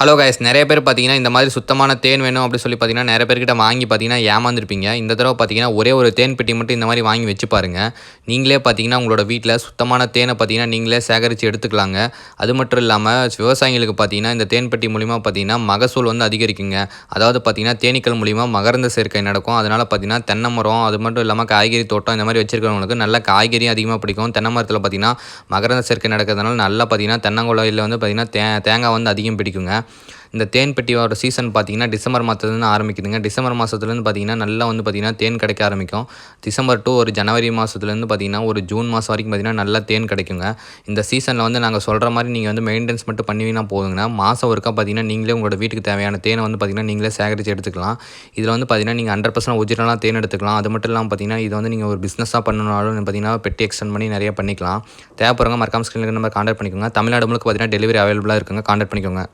Hello guys நிறைய பேர் பார்த்தீங்கன்னா இந்த மாதிரி சுத்தமான தேன் வேணும் அப்படி சொல்லி பார்த்தீங்கன்னா நிறைய பேர்கிட்ட வாங்கி பார்த்தீங்கன்னா ஏமாந்துருப்பீங்க. இந்த தடவை பார்த்தீங்கன்னா ஒரே ஒரு தேன் பெட்டி மட்டும் இந்த மாதிரி வாங்கி வச்சு பாருங்கள் நீங்களே பார்த்தீங்கன்னா உங்களோட வீட்டில் சுத்தமான தேனை பார்த்தீங்கன்னா நீங்களே சேகரித்து எடுத்துக்கலாங்க. அது மட்டும் இல்லாமல் விவசாயிகளுக்கு பார்த்தீங்கன்னா இந்த தேன் பெட்டி மூலிமா பார்த்தீங்கன்னா மகசூல் வந்து அதிகரிக்குங்க. அதாவது பார்த்தீங்கன்னா தேனீக்கள் மூலிமா மகரந்த சேர்க்கை நடக்கும். அதனால் பார்த்தீங்கன்னா தென்னை மரம் அது மட்டும் இல்லாமல் காய்கறி தோட்டம் இந்த மாதிரி வச்சிருக்கிறவங்களுக்கு நல்ல காய்கறியும் அதிகமாக பிடிக்கும். தென்னை மரத்தில் பார்த்தீங்கன்னா மகரந்த சேர்க்கை நடக்கிறதுனால நல்லா பார்த்தீங்கன்னா தென்னங்குலையில் வந்து பார்த்தீங்கன்னா தே தேங்காய் வந்து அதிகம் பிடிக்குங்க. இந்த தேன் பெட்டியோட சீசன் பார்த்தீங்கன்னா டிசம்பர் மாதத்துலேருந்து ஆரம்பிக்குதுங்க. டிசம்பர் மாதத்துலேருந்து பார்த்தீங்கன்னா நல்லா வந்து பார்த்தீங்கன்னா தேன் கிடைக்க ஆரம்பிக்கும். டிசம்பர் டு ஒரு ஜனவரி மாதத்துலேருந்து பார்த்தீங்கன்னா ஒரு ஜூன் மாதம் வரைக்கும் பார்த்தீங்கன்னா நல்லா தேன் கிடைக்குங்க. இந்த சீசனில் வந்து நாங்கள் சொல்கிற மாதிரி நீங்கள் வந்து மெயின்டெனன்ஸ் மட்டும் பண்ணுவீங்கன்னா போதுங்கண்ணா மாதம் ஒருக்கா பார்த்தீங்கன்னா நீங்களே உங்களோட வீட்டுக்கு தேவையான தேனை வந்து பார்த்தீங்கன்னா நீங்களே சேகரித்து எடுத்துக்கலாம். இதில் வந்து பார்த்தீங்கன்னா நீங்கள் ஹண்ட்ரட் பர்சன்ட் ஒரிஜினலாக தேன் எடுத்துக்கலாம். அது மட்டும் இல்லாமல் பார்த்தீங்கன்னா இது வந்து நீங்கள் ஒரு பிஸ்னஸாக பண்ணணுனாலும் பார்த்தீங்கன்னா பெட்டி எக்ஸ்டெண்ட் பண்ணி நிறைய பண்ணிக்கலாம். தேவைப்படுறவங்க மறக்காம ஸ்க்ரீனுக்கு நம்ம கான்டாக்ட் பண்ணிக்கோங்க. தமிழ்நாடு முழுக்க பார்த்தீங்கன்னா டெலிவரி அவைலபிளாக இருக்குங்க. கான்டாக்ட் பண்ணிக்கோங்க.